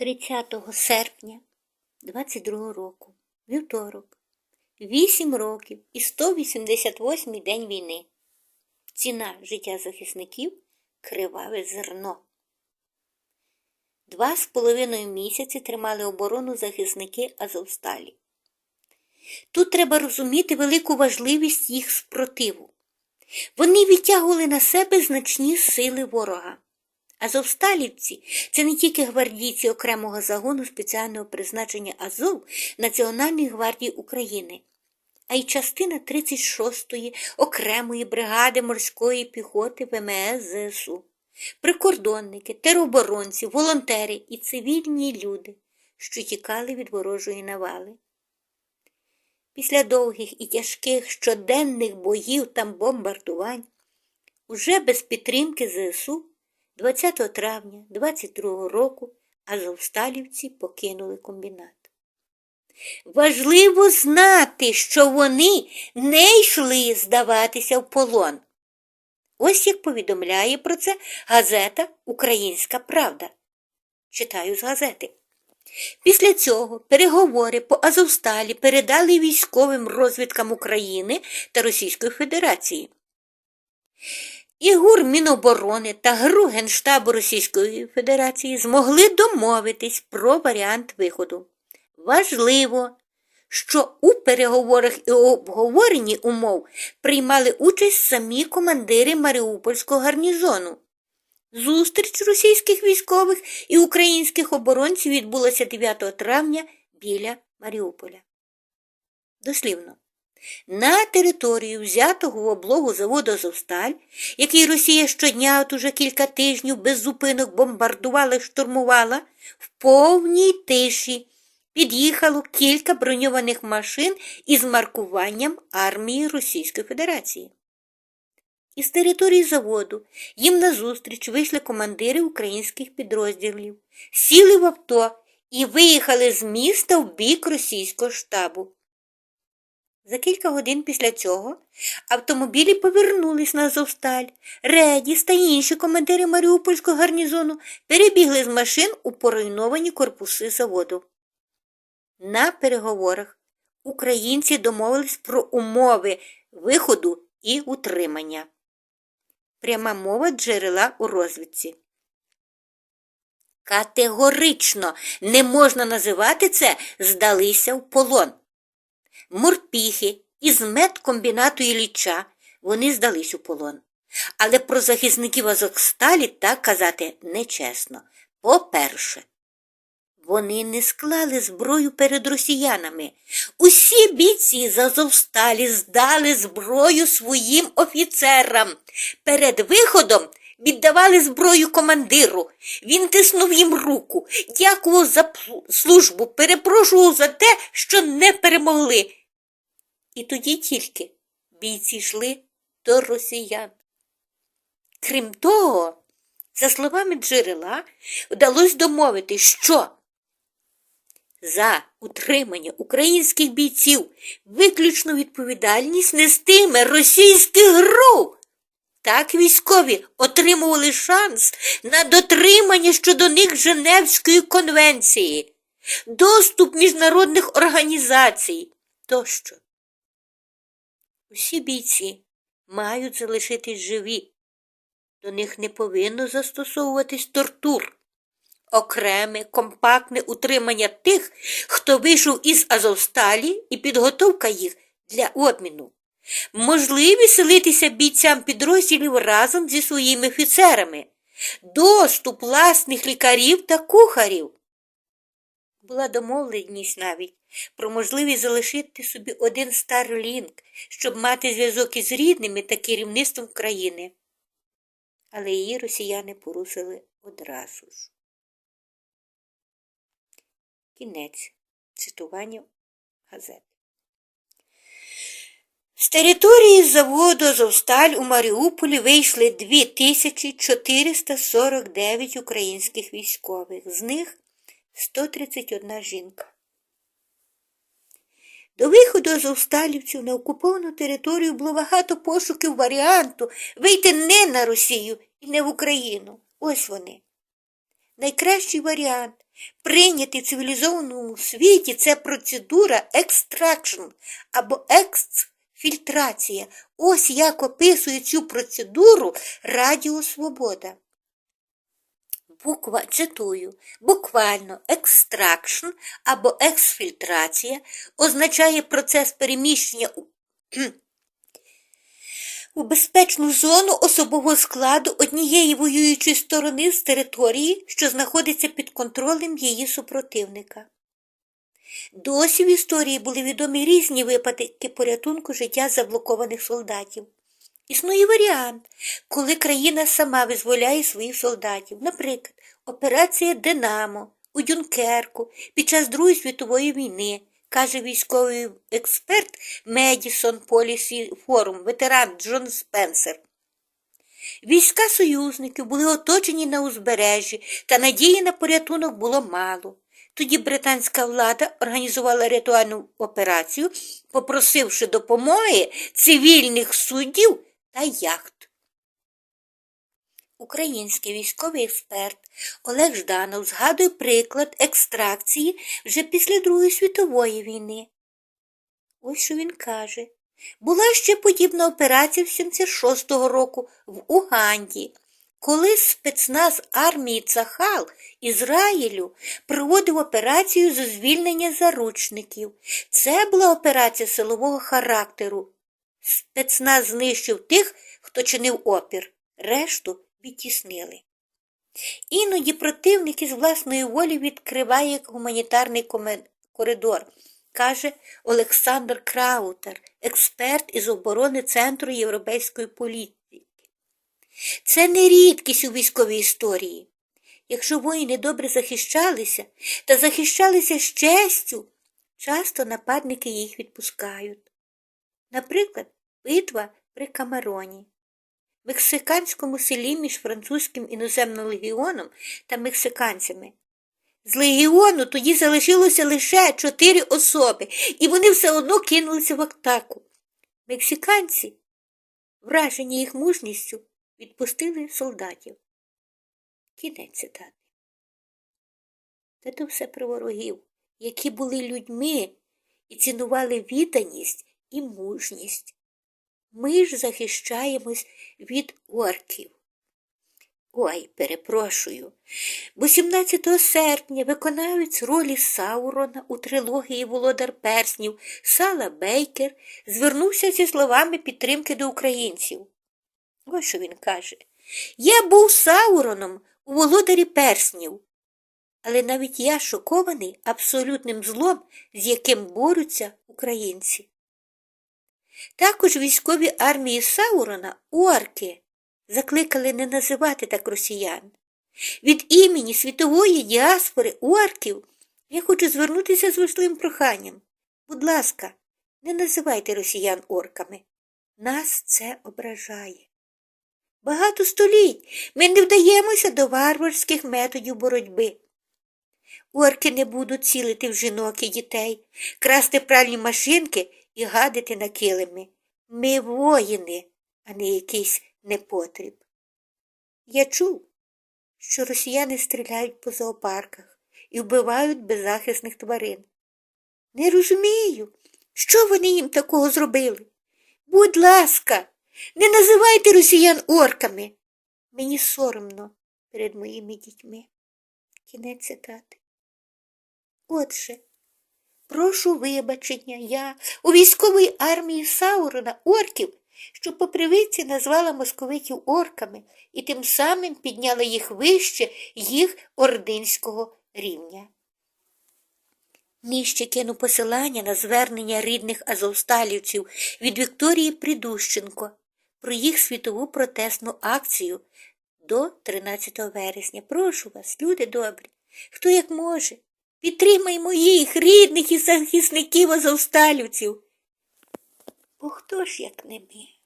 30 серпня 22 року, вівторок, 8 років і 188 день війни. Ціна життя захисників криваве зерно. Два з половиною місяці тримали оборону захисники Азовсталі. Тут треба розуміти велику важливість їх спротиву. Вони відтягували на себе значні сили ворога. Азовсталівці це не тільки гвардійці окремого загону спеціального призначення Азов Національної гвардії України, а й частина 36-ї окремої бригади морської піхоти ВМС ЗСУ, прикордонники, тероборонці, волонтери і цивільні люди, що тікали від ворожої навали. Після довгих і тяжких щоденних боїв та бомбардувань, уже без підтримки ЗСУ 20 травня 22 року азовсталівці покинули комбінат. Важливо знати, що вони не йшли здаватися в полон. Ось як повідомляє про це газета Українська Правда. Читаю з газети. Після цього переговори по Азовсталі передали військовим розвідкам України та Російської Федерації. І ГУР Міноборони та ГРУ Генштабу Російської Федерації змогли домовитись про варіант виходу. Важливо, що у переговорах і обговоренні умов приймали участь самі командири Маріупольського гарнізону. Зустріч російських військових і українських оборонців відбулася 9 травня біля Маріуполя. Дослівно. На територію взятого в облогу заводу Азовсталь, який Росія щодня от уже кілька тижнів без зупинок бомбардувала і штурмувала, в повній тиші під'їхало кілька броньованих машин із маркуванням армії Російської Федерації. Із території заводу їм назустріч вийшли командири українських підрозділів, сіли в авто і виїхали з міста в бік російського штабу. За кілька годин після цього автомобілі повернулись на Азовсталь. Редіс та інші командири Маріупольського гарнізону перебігли з машин у поруйновані корпуси заводу. На переговорах українці домовились про умови виходу і утримання. Пряма мова джерела у розвідці. Категорично не можна називати це здалися в полон. Морпіхи із медкомбінату Ілліча вони здались у полон. Але про захисників Азовсталі так казати нечесно. По-перше, вони не склали зброю перед росіянами. Усі бійці з Азовсталі здали зброю своїм офіцерам. Перед виходом віддавали зброю командиру. Він тиснув їм руку, дякував за службу, перепрошував за те, що не перемогли. І тоді тільки бійці йшли до росіян. Крім того, за словами джерела, вдалося домовити, що за утримання українських бійців виключну відповідальність нестиме російський ГРУ. Так військові отримували шанс на дотримання щодо них Женевської конвенції, доступ міжнародних організацій тощо. Усі бійці мають залишитись живі. До них не повинно застосовуватись тортур. Окреме, компактне утримання тих, хто вийшов із Азовсталі і підготовка їх для обміну. Можливість селитися бійцям підрозділів разом зі своїми офіцерами, доступ власних лікарів та кухарів. Була домовленість навіть про можливість залишити собі один старлінк, щоб мати зв'язок із рідними та керівництвом країни. Але її росіяни порушили одразу ж. Кінець цитування газет. З території заводу Азовсталь у Маріуполі вийшли 2449 українських військових, з них 131 жінка. До виходу з азовсталівців на окуповану територію було багато пошуків варіанту вийти не на Росію і не в Україну. Ось вони. Найкращий варіант Прийнятий в цивілізованому світі це процедура екстракшн або ексфільтрація. Ось як описує цю процедуру Радіо Свобода. Буква, цитую, буквально екстракшн або ексфільтрація означає процес переміщення у, у безпечну зону особового складу однієї воюючої сторони з території, що знаходиться під контролем її супротивника. Досі в історії були відомі різні випадки порятунку життя заблокованих солдатів. Існує варіант, коли країна сама визволяє своїх солдатів, наприклад, операція Динамо у Дюнкерку під час Другої світової війни, каже військовий експерт Медісон Полісі Форум, ветеран Джон Спенсер. Війська союзників були оточені на узбережжі, та надії на порятунок було мало. Тоді британська влада організувала ритуальну операцію, попросивши допомоги цивільних суддів та яхт. Український військовий експерт Олег Жданов згадує приклад екстракції вже після Другої світової війни. Ось що він каже. Була ще подібна операція в 76-го року в Уганді, коли спецназ армії Цахал Ізраїлю проводив операцію з звільнення заручників. Це була операція силового характеру. Спецназ знищив тих, хто чинив опір, решту відтіснили. Іноді противник із власної волі відкриває гуманітарний коридор, каже Олександр Краутер, експерт із оборони Центру європейської політики. Це не рідкість у військовій історії. Якщо воїни добре захищалися та захищалися з честю, часто нападники їх відпускають. Наприклад, битва при Камароні. Мексиканському селі між французьким іноземним легіоном та мексиканцями. З легіону тоді залишилося лише чотири особи, і вони все одно кинулися в атаку. Мексиканці, вражені їх мужністю, відпустили солдатів. Кінець цитати. Та то все про ворогів, які були людьми і цінували відданість і мужність. Ми ж захищаємось від орків. Ой, перепрошую, бо 17 серпня виконавець ролі Саурона у трилогії Володар Перснів Сала Бейкер звернувся зі словами підтримки до українців. Ось що він каже. Я був Сауроном у володарі перснів. Але навіть я шокований абсолютним злом, з яким борються українці. Також військові армії Саурона орки закликали не називати так росіян. Від імені світової діаспори орків я хочу звернутися з важливим проханням. Будь ласка, не називайте росіян орками. Нас це ображає. Багато століть ми не вдаємося до варварських методів боротьби. Орки не будуть цілити в жінок і дітей, красти пральні машинки і гадити на килими. Ми воїни, а не якийсь непотріб. Я чув, що росіяни стріляють по зоопарках і вбивають беззахисних тварин. Не розумію, що вони їм такого зробили. Будь ласка, не називайте росіян орками. Мені соромно перед моїми дітьми. Кінець цитати. Отже, прошу вибачення я у військовій армії Саурона орків, що по привичці назвала московитів орками і тим самим підняла їх вище їх ординського рівня. Нижче кину посилання на звернення рідних азовсталівців від Вікторії Придущенко про їх світову протестну акцію до 13 вересня. Прошу вас, люди добрі, хто як може, підтримай моїх рідних і захисників азовсталівців. Бо хто ж, як не ми?